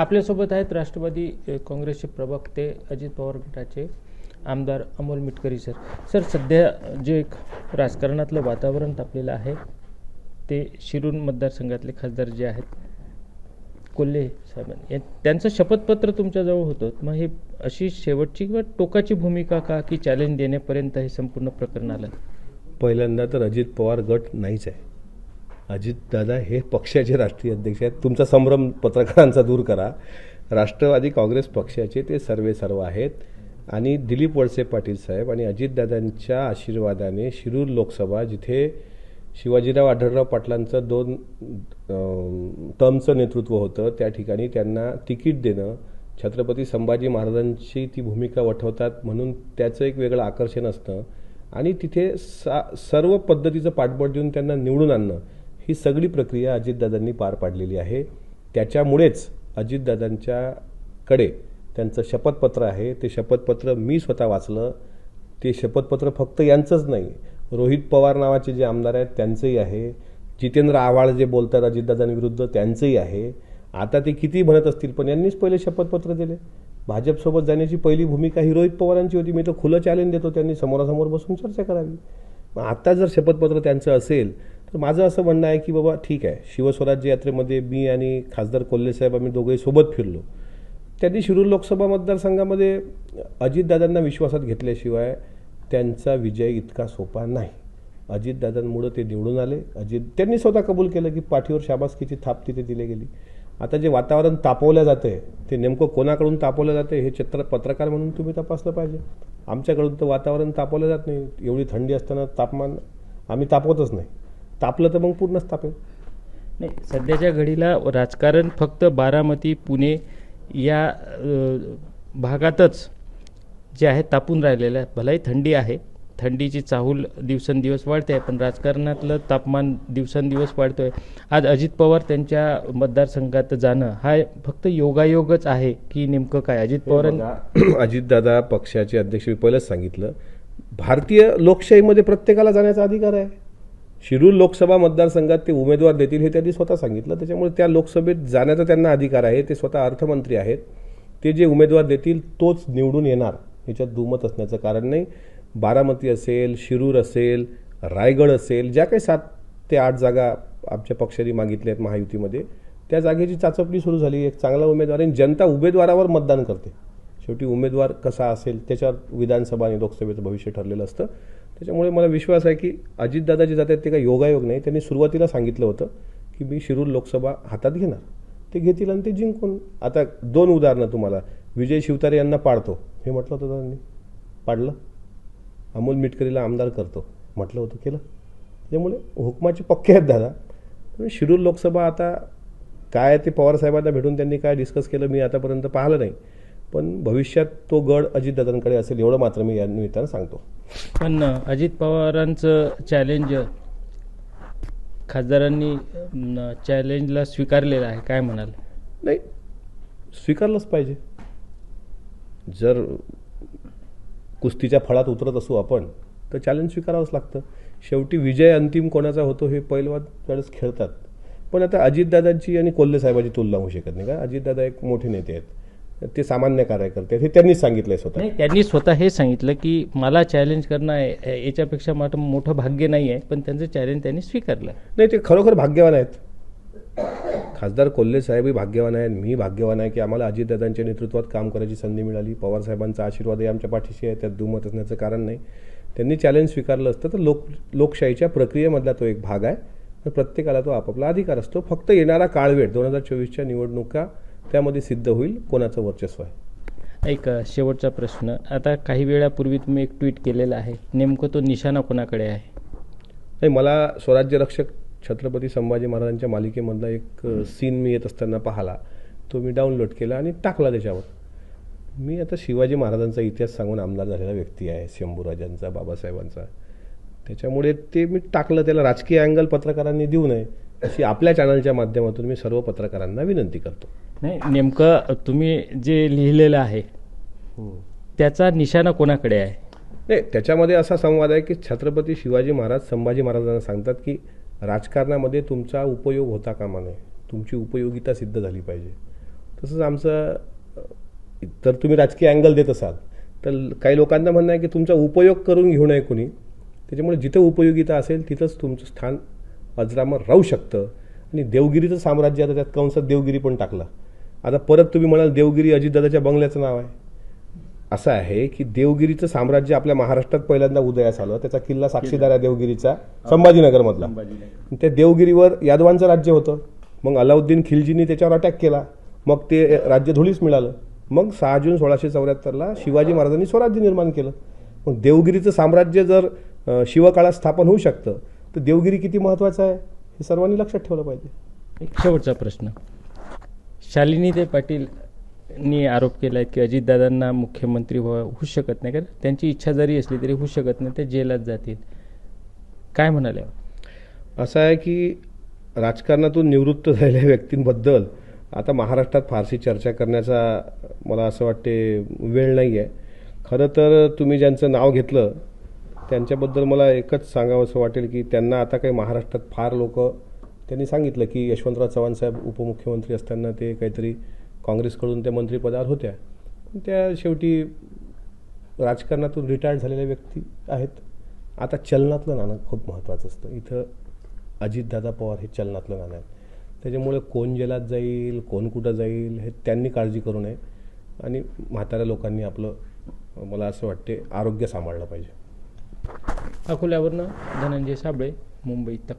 आपल्यासोबत आहेत राष्ट्रवादी काँग्रेसचे प्रवक्ते अजित पवार गटाचे आमदार अमोल मिटकरी सर. सर सध्या जे एक राजकारणातलं वातावरण तापलेलं आहे ते शिरूर मतदारसंघातले खासदार जे आहेत कोल्हे साहेबांनी. या- त्यांचं शपथपत्र तुमच्याजवळ होतं. मग हे अशी शेवटची किंवा टोकाची भूमिका का की चॅलेंज देण्यापर्यंत हे संपूर्ण प्रकरण आलं? पहिल्यांदा तर अजित पवार गट नाहीच आहे. अजितदादा हे पक्षाचे राष्ट्रीय अध्यक्ष आहेत. तुमचा संभ्रम पत्रकारांचा दूर करा. राष्ट्रवादी काँग्रेस पक्षाचे ते सर्वे सर्व आहेत. आणि दिलीप वळसे पाटील साहेब आणि अजितदादांच्या आशीर्वादाने शिरूर लोकसभा जिथे शिवाजीराव आढळराव पाटलांचं दोन टर्मचं नेतृत्व होतं त्या ठिकाणी त्यांना तिकीट देणं छत्रपती संभाजी महाराजांची ती भूमिका वठवतात म्हणून त्याचं एक वेगळं आकर्षण असतं. आणि तिथे सा सर्व पद्धतीचं पाठबळ देऊन त्यांना निवडून आणणं ही सगळी प्रक्रिया अजितदादांनी पार पाडलेली आहे. त्याच्यामुळेच अजितदादांच्याकडे त्यांचं शपथपत्र आहे. ते शपथपत्र मी स्वतः वाचलं. ते शपथपत्र फक्त यांचंच नाही. रोहित पवार नावाचे जे आमदार आहेत त्यांचंही आहे. जितेंद्र आव्हाड जे बोलतात अजितदादांविरुद्ध त्यांचंही आहे. आता ते किती म्हणत असतील पण यांनीच पहिले शपथपत्र दिले. भाजपसोबत जाण्याची पहिली भूमिका ही रोहित पवारांची होती. मी तर खुलं चॅलेंज देतो त्यांनी. समोरासमोर बसून चर्चा करावी. मग आता जर शपथपत्र त्यांचं असेल तर माझं असं म्हणणं आहे की बाबा ठीक आहे शिवस्वराज्य यात्रेमध्ये मी आणि खासदार कोल्हे साहेब आम्ही दोघंही सोबत फिरलो. त्यांनी शिरूर लोकसभा मतदारसंघामध्ये अजितदादांना विश्वासात घेतल्याशिवाय त्यांचा विजय इतका सोपा नाही. अजितदादांमुळं ते निवडून आले. अजित त्यांनी स्वतः कबूल केलं की पाठीवर शाबासकीची थाप तिथे दिली गेली. आता जे वातावरण तापवलं जातं आहे ते नेमकं कोणाकडून तापवलं जातं हे चित्र पत्रकार म्हणून तुम्ही तपासलं पाहिजे. आमच्याकडून तर वातावरण तापवलं जात नाही. एवढी थंडी असताना तापमान आम्ही तापवतच नाही. तापलं तर मग पूर्णच तापेल नाही सध्याच्या घडीला राजकारण फक्त बारामती पुणे या भागातच जे आहे तापून राहिलेलं आहे. भलाही थंडी आहे. थंडीची चाहूल दिवसेंदिवस वाढते आहे पण राजकारणातलं तापमान दिवसेंदिवस वाढतो आहे आज अजित पवार त्यांच्या मतदारसंघात जाणं हा फक्त योगायोगच आहे की नेमकं काय? अजित पवारांनी अजितदादा पक्षाचे अध्यक्ष मी पहिलंच सांगितलं भारतीय लोकशाहीमध्ये प्रत्येकाला जाण्याचा अधिकार आहे. शिरूर लोकसभा मतदारसंघात ते उमेदवार देतील हे त्यांनी स्वतः सांगितलं. त्याच्यामुळे त्या लोकसभेत जाण्याचा त्यांना अधिकार आहे. ते स्वतः अर्थमंत्री आहेत. ते जे उमेदवार देतील तोच निवडून येणार. याच्यात दुमत असण्याचं कारण नाही. बारामती असेल शिरूर असेल रायगड असेल ज्या काही सात ते आठ जागा आमच्या पक्षाने मागितल्या आहेत महायुतीमध्ये त्या जागेची चाचपणी सुरू झाली. एक चांगला उमेदवार आणि जनता उमेदवारावर मतदान करते. शेवटी उमेदवार कसा असेल त्याच्यावर विधानसभा आणि लोकसभेचं भविष्य ठरलेलं असतं. त्याच्यामुळे मला विश्वास आहे की अजितदादा जे जात आहेत ते काही योगायोग नाही. त्यांनी सुरुवातीला सांगितलं होतं की मी शिरूर लोकसभा हातात घेणार. ते घेतील आणि ते जिंकून. आता दोन उदाहरणं तुम्हाला. विजय शिवतारे यांना पाडतो. हे म्हटलं होतं त्यांनी. पाडलं. अमोल मिटकरीला आमदार करतो. म्हटलं होतं केलं. त्यामुळे हुकमाचे पक्के आहेत दादा. शिरूर लोकसभा आता काय ते पवारसाहेबांना भेटून त्यांनी काय डिस्कस केलं मी आतापर्यंत पाहिलं नाही. पण भविष्यात तो गड अजितदादांकडे असेल एवढं मात्र मी या निमित्तानं सांगतो. पण अजित पवारांचं चॅलेंज खासदारांनी चॅलेंजला स्वीकारलेलं आहे. काय म्हणाल? नाही स्वीकारलंच पाहिजे. जर कुस्तीच्या फळात उतरत असू आपण तर चॅलेंज स्वीकारावंच लागतं. शेवटी विजय अंतिम कोणाचा होतो हे पहिलवान त्यावेळेस खेळतात. पण आता अजितदादांची आणि कोल्हे साहेबांची तुलना होऊ शकत नाही का? अजितदादा एक मोठे नेते आहेत. ते सामान्य कार्यकर्ते हे त्यांनीच सांगितलंय स्वतः. नाही त्यांनी स्वतः हे सांगितलं की मला चॅलेंज करणं आहे याच्यापेक्षा मोठं मोठं भाग्य नाही आहे पण त्यांचं चॅलेंज त्यांनी स्वीकारलं. नाही ते खरोखर भाग्यवान आहेत. खासदार कोल्हे साहेबही भाग्यवान आहेत मी भाग्यवान आहे की आम्हाला अजितदादांच्या नेतृत्वात काम करायची संधी मिळाली. पवार साहेबांचा आशीर्वादही आमच्या पाठीशी आहे त्यात दुमत असण्याचं कारण नाही. त्यांनी चॅलेंज स्वीकारलं असतं तर लोक लोकशाहीच्या प्रक्रियेमधला तो एक भाग आहे. प्रत्येकाला तो आपापला अधिकार असतो. फक्त येणारा काळवेळ दोन हजार चोवीसच्या निवडणुका त्यामध्ये सिद्ध होईल कोणाचं वर्चस्व आहे. एक शेवटचा प्रश्न. आता काही वेळापूर्वी तुम्ही एक ट्विट केलेलं आहे. नेमकं तो निशाणा कोणाकडे आहे? नाही मला स्वराज्य रक्षक छत्रपती संभाजी महाराजांच्या मालिकेमधला एक सीन मी येत असताना पाहिला. तो मी डाउनलोड केला आणि टाकला त्याच्यावर. मी आता शिवाजी महाराजांचा इतिहास सांगून आमदार झालेला व्यक्ती आहे शंभूराजांचा बाबासाहेबांचा. त्याच्यामुळे ते मी टाकलं त्याला राजकीय अँगल पत्रकारांनी देऊ नये. अशी आपल्या चॅनलच्या माध्यमातून मी सर्व पत्रकारांना विनंती करतो. नाही नेमकं तुम्ही जे लिहिलेलं आहे त्याचा निशाणा कोणाकडे आहे? नाही त्याच्यामध्ये असा संवाद आहे की छत्रपती शिवाजी महाराज संभाजी महाराजांना सांगतात की राजकारणामध्ये तुमचा उपयोग होता कामा नये. तुमची उपयोगिता सिद्ध झाली पाहिजे. तसंच आमचं तर तुम्ही राजकीय अँगल देत असाल तर काही लोकांना म्हणणं आहे की तुमचा उपयोग करून घेऊ नये कोणी. त्याच्यामुळे जिथं उपयोगिता असेल तिथंच तुमचं स्थान अजरामर राहू शकतं. आणि देवगिरीचं साम्राज्य आता त्यात कंसात देवगिरी पण टाकलं. आता परत तुम्ही म्हणाल देवगिरी अजितदादाच्या बंगल्याचं नाव आहे. असं आहे की देवगिरीचं साम्राज्य आपल्या महाराष्ट्रात पहिल्यांदा उदयास आलं. त्याचा किल्ला साक्षीदार आहे देवगिरीचा संभाजीनगरमधला. त्या देवगिरीवर यादवांचं राज्य होतं. मग अलाउद्दीन खिलजीनी त्याच्यावर अटॅक केला. मग ते राज्य धुळीस मिळालं. मग सहा जून सोळाशे चौऱ्याहत्तरला शिवाजी महाराजांनी स्वराज्य निर्माण केलं. मग देवगिरीचं साम्राज्य जर शिवकाळात स्थापन होऊ शकतं तर देवगिरी किती महत्त्वाचं आहे? हे सर्वांनी लक्षात ठेवलं पाहिजे. एक शेवटचा प्रश्न. शालिनीताई पाटीलनी आरोप केला आहे की अजितदादांना मुख्यमंत्री व्हावं होऊ शकत नाही. कारण त्यांची इच्छा जरी असली तरी होऊ शकत नाही ते जेलात जातील. काय म्हणाले? असं आहे की राजकारणातून निवृत्त झालेल्या व्यक्तींबद्दल आता महाराष्ट्रात फारशी चर्चा करण्याचा मला असं वाटते वेळ नाही आहे खरं तर तुम्ही ज्यांचं नाव घेतलं त्यांच्याबद्दल मला एकच सांगावं असं वाटेल की त्यांना आता काही महाराष्ट्रात फार लोक त्यांनी सांगितलं की यशवंतराव चव्हाण साहेब उपमुख्यमंत्री असताना ते काहीतरी काँग्रेसकडून त्या मंत्रिपदावर होत्या. पण त्या शेवटी राजकारणातून रिटायर्ड झालेल्या व्यक्ती आहेत. आता चलनातलं नाणं खूप महत्त्वाचं असतं. इथं अजितदादा पवार हे चलनातलं नाणं आहे त्याच्यामुळे कोण जेलात जाईल कोण कुठं जाईल हे त्यांनी काळजी करू नये. आणि म्हाताऱ्या लोकांनी आपलं मला असं वाटते आरोग्य सांभाळलं पाहिजे. अकोल्यावरनं धनंजय साबळे मुंबई तक.